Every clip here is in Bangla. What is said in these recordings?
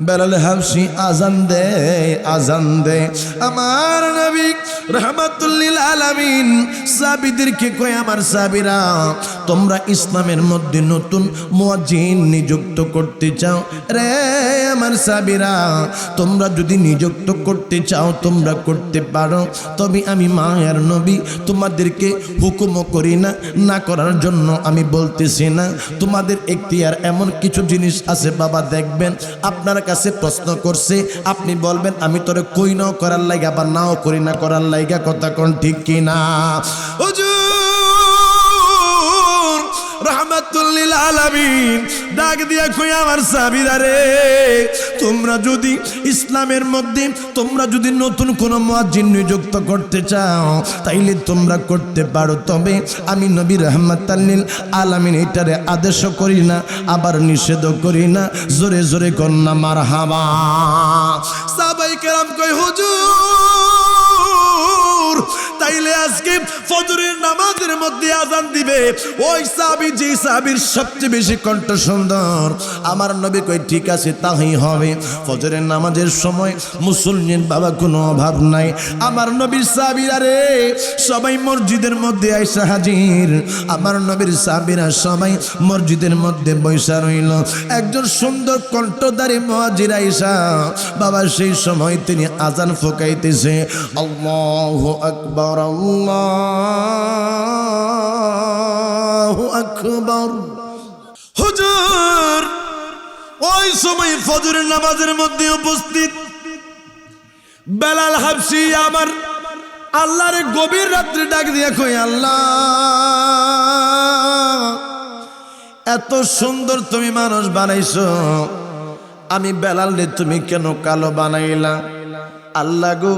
বেলাল হাফসি আজান দে আজান দে। আমার নবী রহমাতুল্লিল আলামিন সাবিদেরকে কয়, আমার সাবিরা তোমরা ইসলামের মধ্যে নতুন মুয়াজ্জিন নিযুক্ত করতে চাও? রে আমার সাবিরা তোমরা যদি নিযুক্ত করতে চাও, তোমরা করতে পারো। তবে আমি মায়ের নবী, তোমাদেরকে হুকুমও করি না না করার জন্য আমি বলতেছি না। তোমাদের এখতিয়ার এমন কিছু জিনিস আছে, বাবা, দেখবেন। আপনার কাছে প্রশ্ন করছে, আপনি বলবেন, আমি তোরে কই নাও করার লাইগা আবার নাও করি না করার লাইগা? কথা কোন ঠিক কি না? হুজুর রহমাতুল্লিল আলামিন ডাক দিয়া কই আমার সাবিরা রে তোমরা যদি ইসলামের মধ্যে, তোমরা যদি নতুন কোনো মুয়াজ্জিন নিযুক্ত করতে চাও, তাইলে তোমরা করতে পারো। তবে আমি নবী রহমাতাল্লিল আলামিন এটারে আদেশও করি না, আবার নিষেধও করি না। জোরে জোরে কন্যা মার হাবা সাবাই কেরাম কই হুজুর তাইলে আজকে ফজরের নামাজের মধ্যে আজান দিবে। ওই সাবি যে সাবির সবচেয়ে বেশি কণ্ঠ সুন্দর। আমার নবী কই ঠিক আছে তাই হবে। ফজরের নামাজের সময় মুসলিমের বাবা কোনো অভাব নাই। আমার নবীর সাবিরা রে সবাই মসজিদের মধ্যে আইসা হাজির। আমার নবীর সাবিরা সবাই মসজিদের মধ্যে বৈশা রইল। একজন সুন্দর কণ্ঠদারী মহাজির আইসা, বাবা, সেই সময় তিনি আজান ফোকাইতেছে। আল্লাহ আকবর। আল্লাহ আকবর হুজুর, ওই সময় ফজরের নামাজের মধ্যে উপস্থিত। বেলাল হাবসি আমার আল্লাহরে গভীর রাত্রে ডাক দিয়ে কই আল্লাহ, এত সুন্দর তুমি মানুষ বানাইছ। আমি বেলাল রে তুমি কেন কালো বানাইলা? আল্লাহ গো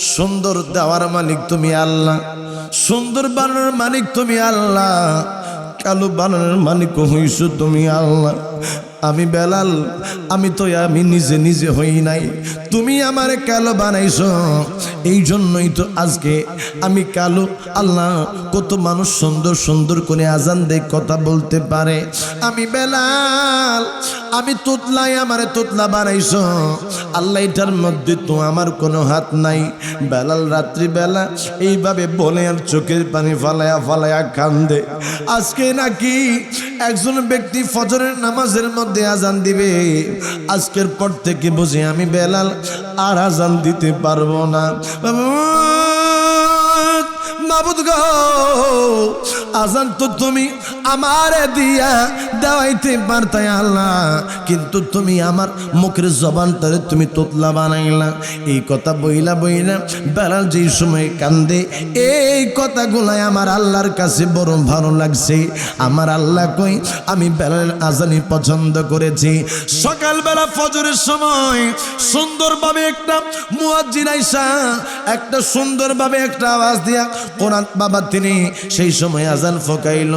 সুন্দর দেওয়ার মালিক তুমি আল্লাহ। সুন্দর বানানোর মালিক তুমি আল্লাহ। কালো বানানোর মালিক হইছো তুমি আল্লাহ। আমি বেলাল, আমি তো আমি নিজে নিজে হই নাই। তুমি আমার কালো বানাইছো। এই জন্যই তো আজকে আমি কালো। আল্লাহ কত মানুষ সুন্দর সুন্দর করে আজান দেয়, কথা বলতে পারে। আমি বেলাল, আমি তোতলাই আমারে তোতলা বানাইছো। আল্লাহ এটার মধ্যে তো আমার কোনো হাত নাই। বেলাল রাত্রিবেলা এইভাবে বলে আর চোখের পানি ফালায়া ফালায়া কান্দে। আজকে নাকি একজন ব্যক্তি ফজরের নামাজের মধ্যে আজান দিবে? আজকের পর থেকে বুঝে আমি বেলাল, আর আজান দিতে পারব না। আজান তো তুমি আমারে দিয়া দেওয়াইতে পারতাই আল্লাহ। কিন্তু তুমি আমার মুখের জবানটারে তুমি তোতলা বানাইলা। এই কথা বইলা বইলা বেড়াল যেই সময় কান্দে, এই কথাগুলাই আমার আল্লাহর কাছে বড় ভালো লাগছে। আমার আল্লাহ কই, আমি বেড়ালের আজানি পছন্দ করেছি। সকালবেলা ফজরের সময় সুন্দরভাবে একটা মুয়াজ্জিন আইসা, একটা সুন্দরভাবে একটা আওয়াজ দিয়া কোরআন বাবা তিনি সেই সময় আজান ফোকাইল।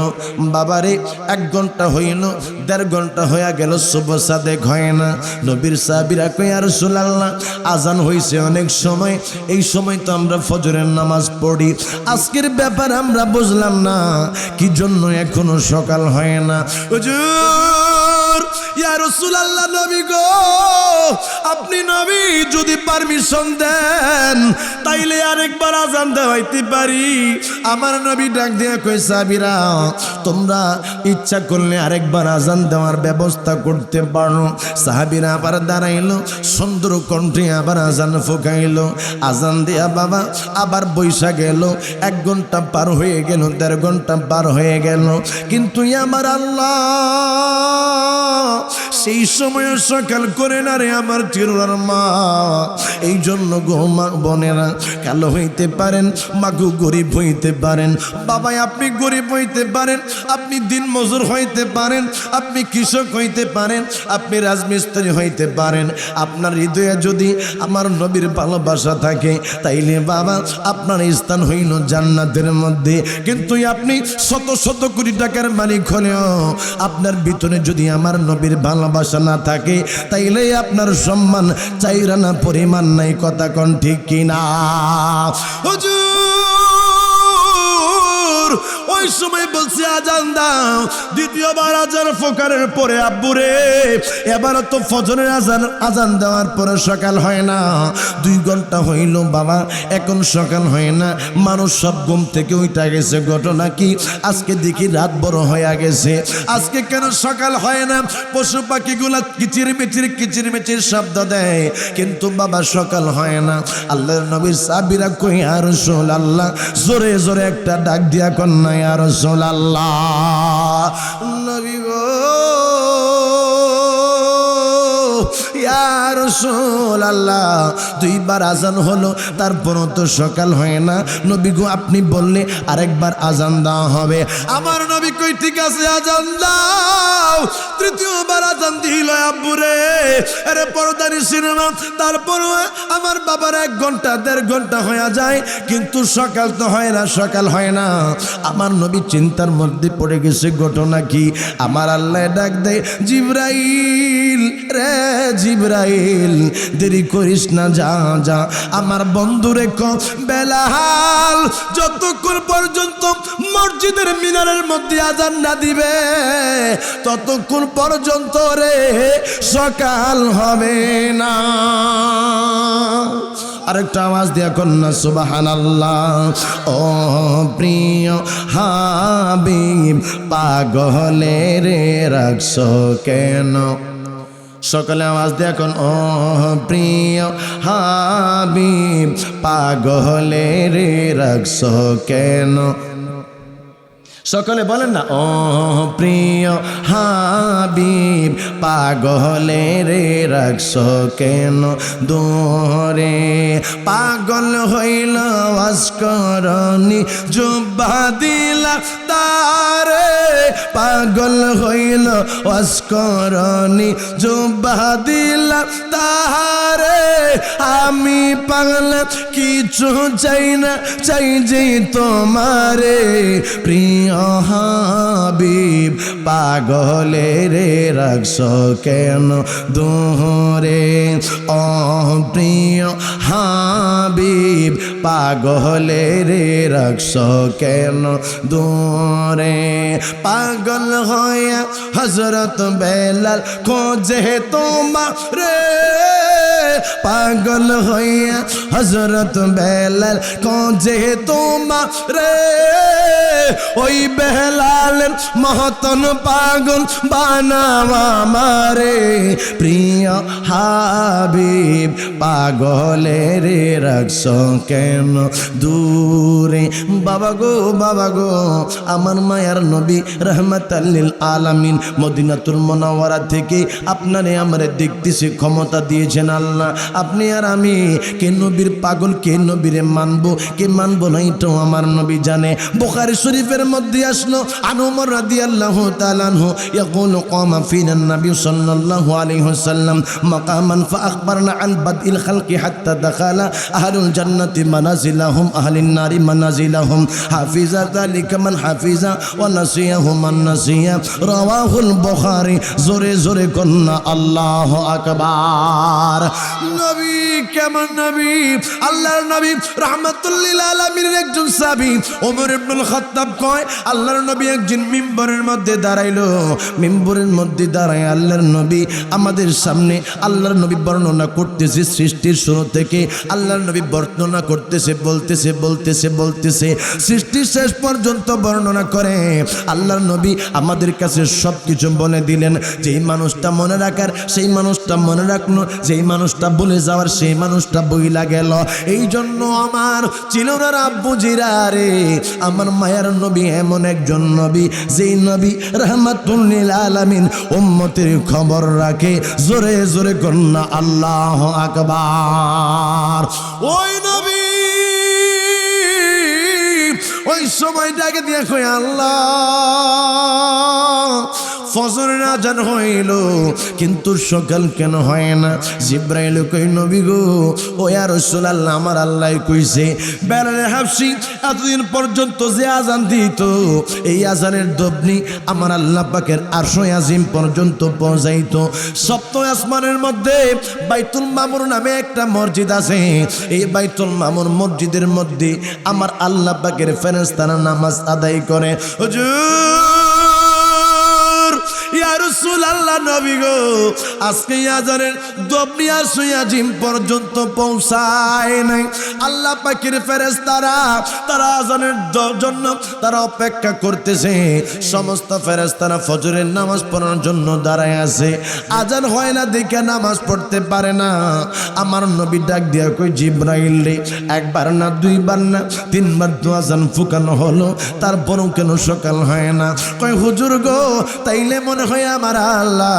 বাবারে, এক ঘণ্টা হইল, দেড় ঘণ্টা হইয়া গেল, শুভ সাদেক হয় না। নবীর সাহাবিরা কই আর সুলাল্লাহ, আজান হইছে অনেক সময়, এই সময় তো আমরা ফজরের নামাজ পড়ি। আজকের ব্যাপার আমরা বুঝলাম না, কি জন্য এখনও সকাল হয় না? ইয়া রাসূলুল্লাহ নবী গো, আপনি নবী যদি পারমিশন দেন, তাইলে আরেকবার আজান দেওয়াইতে পারি। আমার নবী ডাক দিয়ে কই সাবিরা, তোমরা ইচ্ছা করলে আরেকবার আজান দেওয়ার ব্যবস্থা করতে পারো। সাহাবিরা আবার দাঁড়াইলো, সুন্দর কণ্ঠে আবার আজান ফুকাইলো। আজান দেয়া বাবা আবার বৈশা গেল, এক ঘণ্টা পার হয়ে গেল, দেড় ঘণ্টা পার হয়ে গেল। কিন্তু আমার আল্লাহ। সেই সময় সকাল করে না রে আমার চিরুরার মা। এই জন্য গো মা, বোনেরা, কালো হইতে পারেন মাগু গরিব হইতে পারেন। বাবাই, আপনি গরিব হইতে পারেন, আপনি দিন মজুর হইতে পারেন, আপনি কৃষক হইতে পারেন, আপনি রাজমিস্ত্রি হইতে পারেন। আপনার হৃদয়ে যদি আমার নবীর ভালোবাসা থাকে, তাইলে বাবা, আপনার স্থান হইল জান্নাতের মধ্যে। কিন্তু আপনি শত শত কোটি টাকার মালিক হলেও আপনার ভিতরে যদি আমার নবীর ভালোবাসা না থাকে তাইলে আপনার সম্মান চাইরা না পরিমাণ নাই, কথা কন ঠিক কিনা? ওই সময় বলছে, আজান দাও। দ্বিতীয়বার আজান ফোকারের পরে, আব্বুরে এবার তো ফজরের আজান আজান দেওয়ার পরে সকাল হয় না। দুই ঘণ্টা হইল, বাবা, এখন সকাল হয় না। মানুষ সব ঘুম থেকে উঠা গেছে। ঘটনা কি? আজকে দেখি রাত বড় হয়ে গেছে। আজকে কেন সকাল হয় না? পশু পাখিগুলা কিচির মিচির কিচির মিচির শব্দ দেয়। কিন্তু বাবা, সকাল হয় না। আল্লাহর নবীর সাবিরা কই, আর আল্লাহ, জোরে জোরে একটা ডাক দিয়া কন্যা আর সোল আল্লাহ নবী গো। ইয়ার আল্লাহ দুইবার আজান হলো, তারপরও তো সকাল হয় না। নবী গো, আপনি বললে আরেকবার আজান দেওয়া হবে। আমার নবী কই, ঠিক আছে, আজান দাও। তৃতীয়বার আজান দিল আব্বুরে আরে পরদারি সিনেমা। তারপরও আমার বাবার এক ঘণ্টা, দেড় ঘণ্টা হয়ে যায়, কিন্তু সকাল তো হয় না, সকাল হয় না। আমার নবী চিন্তার মধ্যে পড়ে গেছে, ঘটনা কি? আমার আল্লাহ ডাক দেয়, জিব্রাইল রে জিব্রাইল দেরি করিস না, যা যা। আমার বন্ধু রেখ বেলাহাল যতক্ষণ পর্যন্ত মসজিদের মিনারের মধ্যে আজান না দিবে, ততক্ষণ পর্যন্ত রে সকাল হবে না। আরেকটা আওয়াজ দিয়া কন্যা সুবাহান আল্লাহ ও প্রিয় হাবিব, পাগলের রাখছ কেন? সকালে আওয়াজ দিয়ে এখন ও প্রিয় হাবিব পাগলে রে রাখছ কেন? সকলে বলেন না, ও প্রিয় হাবিব, পাগলে রে রাখছ কেন? দোরে পাগল হইল অস্করণী জুব্বা দিলা তারে। পাগল হইল অস্করণী জুব্বা দিলা তাহারে আমি পাগল, কিছু চাই না, চাই যে তোমারে। প্রিয় হাবিব পাগলে রে রাখছ কেন দোহরে? অ প্রিয় হাবিব পাগলে রে রাখছ কেন দোরে পাগল হইয়া হজরত বেলাল খোঁজে তোমার। রে পাগল হইয়া হজরত বেলাল খোঁজে তোমার। রে ওই বেলালের মহতন পাগল বানাওয়া মারে প্রিয় হাবিব পাগলে রে রাখছ কেন? দূরে। বাবা গো বাবা গো, আমার মায়ার নবী রহমত আল্লিল আলামিন মদিনাতুল মনাওয়ারা থেকে আপনারে আমারে দেখতেছি, ক্ষমতা দিয়েছেন আল্লাহ। আপনি আর আমি কে নবীর পাগল কে নবীরে মানবো কে মানবো না এটাও আমার নবী জানে বোখারি শরীফের মধ্যে আসলো আনুমর রাদিয়াল্লাহু তাআলা আনহু ইয়াকুলু قام فينا النبي صلى الله عليه وسلم مقاما فأخبرنا عن بدء الخلق حتى دخل أهل الجنة منازلهم أهل النار منازلهم حافظ ذلك من حفظ ونسيه من نسي رواه البخاري زوري زوري كنا الله أكبر নবী, কেমন নবী? আল্লাহর নবী একজন সাহাবী। ওমর ইবনুল কয়, আল্লাহর নবী একদিন মিম্বরের মধ্যে মিম্বরের মধ্যে দাঁড়ায় আল্লাহর নবী আমাদের সামনে আল্লাহর নবী বর্ণনা করতেছে সৃষ্টির শুরু থেকে। আল্লাহর নবী বর্ণনা করতেছে, বলতেছে বলতেছে বলতেছে। সৃষ্টির শেষ পর্যন্ত বর্ণনা করে। আল্লাহর নবী আমাদের কাছে সব কিছু বলে দিলেন। যেই মানুষটা মনে রাখার, সেই মানুষটা মনে রাখল। যেই মানুষটা বলে যাওয়ার সেই মানুষটা বইলা গেল। এই জন্য আমার চিলনার আব্বু জিরা রে, আমার মায়ার নবী, এমন একজন নবী, যেই নবী রহমাতুল্লিল আলামিন উম্মতের খবর রাখে। জোরে জোরে কন্যা আল্লাহ আকবার। ওই নবী, ওই সময়টাকে দেখো আল্লাহ। ফজরের আজান হইল, কিন্তু সকাল কেন হয় না? জিব্রাইল কই, নবী গো, ও ইয়া রাসূলুল্লাহ, আমার আল্লাহ কইছে, বেলালে হাফসি এতদিন পর্যন্ত যে আজান দিত, এই আজানের দবনি আমার আল্লাহ পাকের আরশে আজিম পর্যন্ত পৌঁছাইতো। সপ্ত আসমানের মধ্যে বাইতুল মামুর নামে একটা মসজিদ আছে, এই বাইতুল মামুর মসজিদের মধ্যে আমার আল্লাহ পাকের ফেরেশতারা নামাজ আদায় করে। হুজুর! অপেক্ষা করতেছে। সমস্ত ফজরের নামাজ পড়ার জন্য দাঁড়ায় আছে। আজান হয় না দেখে নামাজ পড়তে পারে না। আমার নবী ডাক দিয়া কই জিব্রাইল রে, একবার না, দুইবার না, তিনবার তো আজান ফুকানো হলো, তারপরও কেন সকাল হয় না? কই হুজুর গো, তাইলে মনে হয় আমার আল্লাহ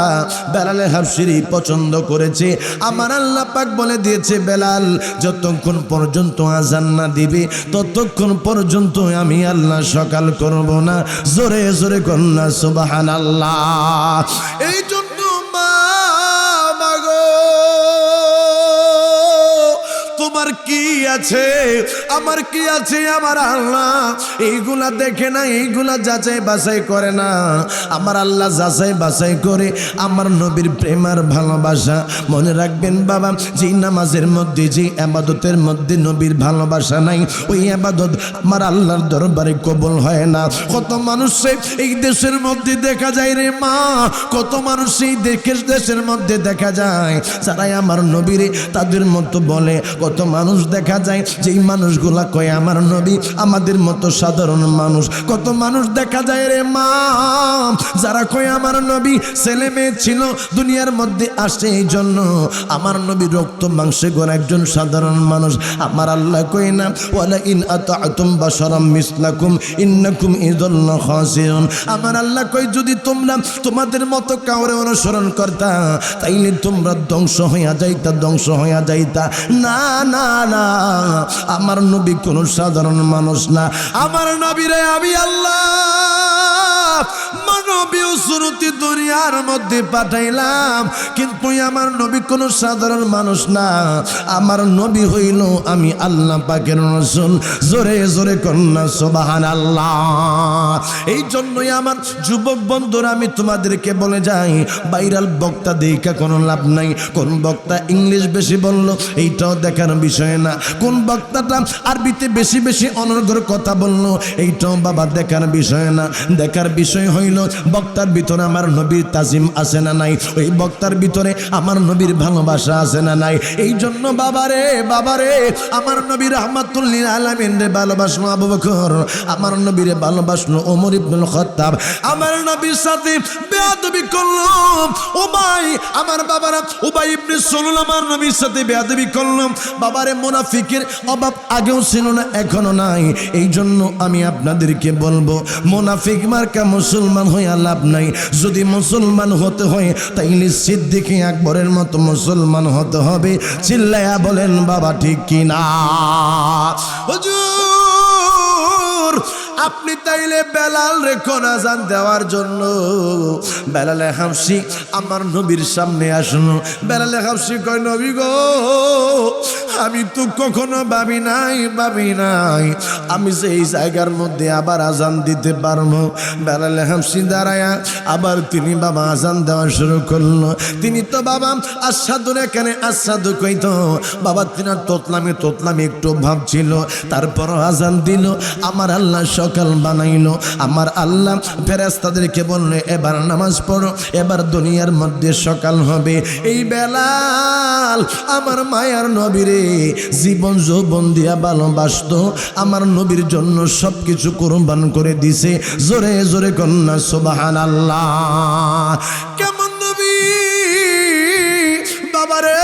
বেলালে হাফসিরি পছন্দ করেছে। আমার আল্লাহ পাক বলে দিয়েছে, বেলাল, যতক্ষণ পর্যন্ত আজান না দিবে, ততক্ষণ পর্যন্ত আমি আল্লাহ সকাল করব না। জোরে জোরে কন্যা সুবাহান আল্লাহ এই জন্য তোমার কি আছে? আমার কি আছে? আমার আল্লাহ। এইগুলা দেখে না, এইগুলা যাচাই বাছাই করে না। আমার আল্লাহ যাচাই বাছাই করে আমার নবীর প্রেমার ভালোবাসা। মনে রাখবেন বাবা, যে নামাজের মধ্যে, যে আবাদতের মধ্যে নবীর ভালোবাসা নাই, ওই আবাদত আমার আল্লাহর দরবারে কবল হয় না। কত মানুষে এই দেশের মধ্যে দেখা যায় রে মা, কত মানুষ এই দেশের দেশের মধ্যে দেখা যায়। যারাই আমার নবীরে তাদের মতো বলে, কত মানুষ দেখা যায়, যেই মানুষগুলা কয়, আমার নবী আমাদের মতো সাধারণ মানুষ। কত মানুষ দেখা যায় রে মা। যারা কয়, আমার নবী ছেলে মেয়ে ছিল, দুনিয়ার মধ্যে আসে এই জন্য আমার নবী রক্ত মাংসে গড় একজন সাধারণ মানুষ। আমার আল্লাহ কই না ওয়ালা ইন আতাতুম বাশারাম মিসলাকুম, ইন্নাকুম ইদাল্লা খাসিরুন। আমার আল্লাহ কই যদি তোমরা তোমাদের মতো কাউরে অনুসরণ করতা, তাইলে তোমরা ধ্বংস হইয়া যাইতা, ধ্বংস হইয়া যাইতা। না না না। আমার নবী কোন সাধারণ মানুষ না। আমার নবীরে আমি আল্লাহ মানবীয় সুরতি দুনিয়ার মধ্যে পাঠাইলাম। কিন্তু আমার নবী কোন সাধারণ মানুষ না। আমার নবী হইল আমি আল্লাহ পাকের রসুল। জোরে জোরে কন্যা সোবাহান আল্লাহ এই জন্যই আমার যুবক বন্ধুরা, আমি তোমাদেরকে বলে যাই বাইরাল বক্তা দেখা কোনো লাভ নাই। কোন বক্তা ইংলিশ বেশি বলল, এইটাও দেখার বিষয় না। কোন বক্তাটা আরবিতে বেশি বেশি অনর্গর কথা বলল, এইটাও বাবা দেখার বিষয় না। দেখার বিষয় হইল বক্তার ভিতরে আমার নবীর তাজিম আছে না নাই? ওই বক্তার ভিতরে আমার নবীর ভালোবাসা আছে না নাই? এই জন্য বাবারে বাবারে, আমার নবীর রহমাতুল্লিল আলামিন রে ভালোবাসলো আবু বকর, আমার নবীর ভালোবাসলো ওমর ইবনুল খাত্তাব। আমার নবীর সাথে বেয়াদবি করল উবাই আমার বাবারা উবাই ইবনে সলুল আমার নবীর সাথে বেয়াদবি করলাম বাবারে, মুনাফিকের অভাব আগেও ছিল না, এখনও নাই। এই জন্য আমি আপনাদেরকে বলব, মুনাফিক মার্কা মুসলমান হয়ে লাভ নাই। যদি মুসলমান হতে হয়, তাইলে সিদ্দিকে আকবরের মতো মুসলমান হতে হবে। চিল্লায়া বলেন, বাবা, ঠিক কিনা হুজুর! আপনি তাইলে বেলাল রেখো না জান দেওয়ার জন্য। বেলালে হামসি, আমার নবীর সামনে আসলো বেলালে হামসি কয়, নবী গো, আমি তো কখনো ভাবি নাই ভাবি নাই। আমি এই জায়গার মধ্যে আবার আজান দিতে পারব। বেলালে হামসি দাঁড়ায়া, আবার তিনি বাবা আজান দেওয়া শুরু করল। তিনি তো বাবা, আসাদুর এখানে আসাদু কইতো। বাবা তিনার তোতলামি তোতলামি একটু ভাবছিল তারপর আজান দিল। আমার আল্লাহ সকাল বানাইলো। আমার আল্লাহ ফেরেস্তাদেরকে বলল, এবার নামাজ পড়ো, এবার দুনিয়ার মধ্যে সকাল হবে। এই বেলাল আমার মায়ার নবীরে জীবন যৌবন দিয়া ভালোবাসত। আমার নবীর জন্য সব কিছু কোরবান করে দিছে। জোরে জোরে কন্যা সোবাহান আল্লাহ কেমন নবী? বাবারে,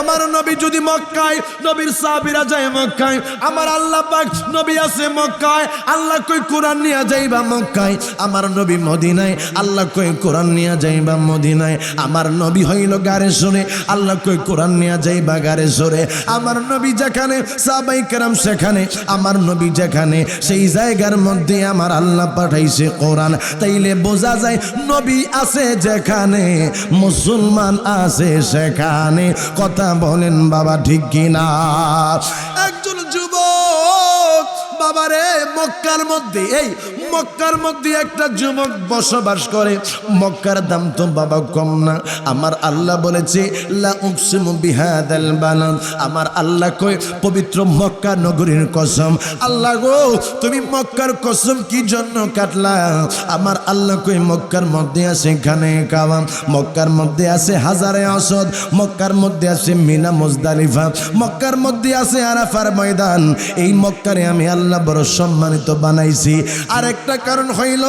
আমার নবী যদি মক্কায়, নবীর সাহাবীরা যায় মক্কায়, আমার আল্লাহ পাক নবী আছে মক্কায়, আল্লাহ কই কোরআন নিয়ে যাইবা মক্কায়? আমার নবী মদিনায়, আল্লাহ কই কোরআন নিয়ে যাইবা মদিনায়? আমার নবী হইল গারে সরে আল্লাহ কই কোরআন নিয়ে যাইবা গারে সরে আমার নবী যেখানে, সাহাবাই কেরাম সেখানে, আমার নবী যেখানে, সেই জায়গার মধ্যে আমার আল্লাহ পাঠাইছে কোরআন। তাইলে বোঝা যায় নবী আছে যেখানে, মুসলমান আছে সেখানে। কথা বলেন বাবা ঠিক কিনা? একজন যুবক বাবারে, মক্কার মধ্যে, এই মক্কার মধ্যে একটা যুবক বসবাস করে। মক্কার দাম তো বাবা কম না। আমার আল্লাহ বলেছে, লা বিহাদাল আমার আল্লাহ কই পবিত্র মক্কা নগরীর কসম। আল্লাহ গো, তুমি মক্কার কসম কি জন্য কাটলা? আমার আল্লাহ কই মক্কার মধ্যে আছে এখানে কাওয়াম মক্কার মধ্যে আছে হাজারে অসদ, মক্কার মধ্যে আছে মিনা মুজদালিফা, মক্কার মধ্যে আছে আরাফার ময়দান। এই মক্কারে আমি আল্লাহ বড় সম্মানিত বানাইছি। আর একটা কারণ হইল,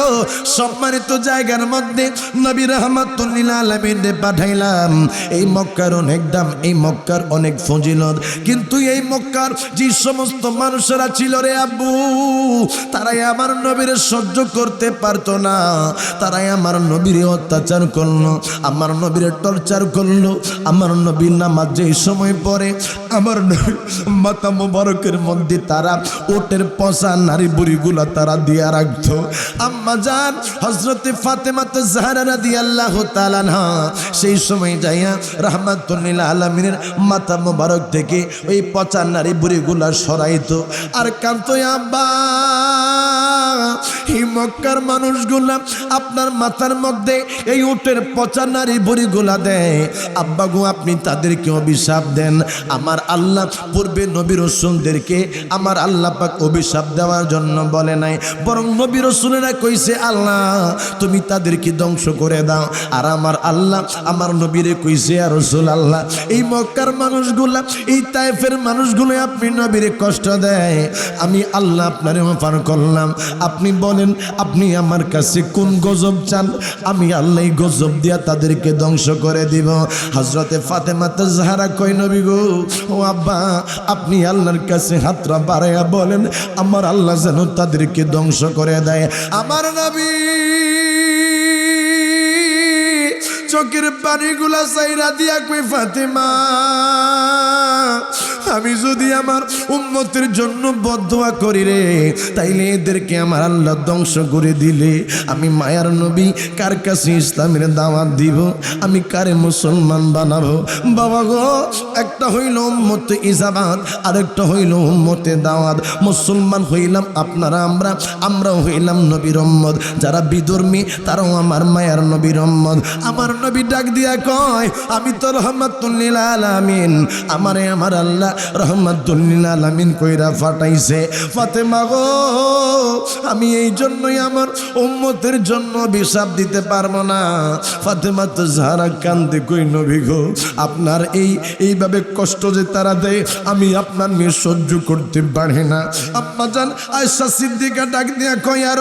সম্মানিত জায়গার মধ্যে নবী রহমাতুল্লিল পাঠাইলাম। এই মক্কার অনেক দাম, এই মক্কার অনেক ফজিলত। কিন্তু এই মক্কার যে সমস্ত মানুষেরা ছিল রে আব্বু, তারাই আমার নবীর সহ্য করতে পারতো না। তারাই আমার নবীর অত্যাচার করল, আমার নবীর টর্চার করল, আমার নবীর নামাজ যেই সময় পরে আমার মাথা মোবারকের মধ্যে তারা ওটের পচা নারী বুড়িগুলা তারা দিয়া রাখত। আম্মা যান হজরতে ফাতেমাতে জাহারা দিয়া আল্লাহ তালানহা সেই সময় যাইয়া রহমাতুল্লিল আলমিনের মাথা মোবারক থেকে ওই পচা নারী বুড়িগুলা সরাইতো। আর কান্ত আব্বা! এই মক্কার মানুষগুলা আপনার মাথার মধ্যে এই উটের পচা নারী বুড়িগুলা দেয়। আব্বা গো, আপনি তাদেরকে অভিশাপ দেন। আমার আল্লাহ পূর্বে নবী রসুলদেরকে আমার আল্লাহ পাক অভিশাপ দেওয়ার জন্য বলে নাই। বরং নবী রসুলেরা কইছে, আল্লাহ, তুমি তাদেরকে ধ্বংস করে দাও। আর আমার আল্লাহ, আমার নবীরে কইছে আর রসুল আল্লাহ এই মক্কার মানুষগুলা, এই তাইফের মানুষগুলো আপনি নবীরে কষ্ট দেয়। আমি আল্লাহ আপনারে পার করলাম। আপনি বলেন, আপনি আমার কাছে কোন গজব চান? আমি আল্লাহ গজব দিয়া তাদেরকে ধ্বংস করে দিব। হজরতে ফাতেমা তাজহারা কই নবী গো, ও আব্বা, আপনি আল্লাহর কাছে হাতরা বাড়াইয়া বলেন, আমার আল্লাহ যেন তাদেরকে ধ্বংস করে দেয়। আমার নবী চোখের পানিগুলা চাইরা দিয়া কই ফাতেমা আমি যদি আমার উন্মতের জন্য বদোয়া করি রে, তাইলে এদেরকে আমার আল্লাহ ধ্বংস করে দিলে। আমি মায়ার নবী, কার কাছে ইসলামের দাওয়াত দিব? আমি কারে মুসলমান বানাবো? বাবা গো, একটা হইল উম্মতে ইজাবাদ আরেকটা হইল উম্মতে দাওয়াত। মুসলমান হইলাম আপনারা আমরা, আমরাও হইলাম নবীর উম্মত। যারা বিধর্মী, তারাও আমার মায়ার নবীর উম্মত। আমার নবী ডাক দিয়া কয়, আমি তো রহমাতুল্লিল আলামিন, আমারে আমার আল্লাহ রহমাতুল্লিল আলামিন কইরা ফাটাইছে। ফাতেমা গো, আমি এই জন্যই আমার উম্মতের জন্য অভিশাপ দিতে পারব না। ফাতেমা তো যারা কান্দে কই নবী গো, আপনার এই, এইভাবে কষ্ট যে তারা দেয়, আমি আপনার মেয়ে সহ্য করতে পারি না। আম্মা জান আয়সা সিদ্দিকা ডাক দিয়া কয় আর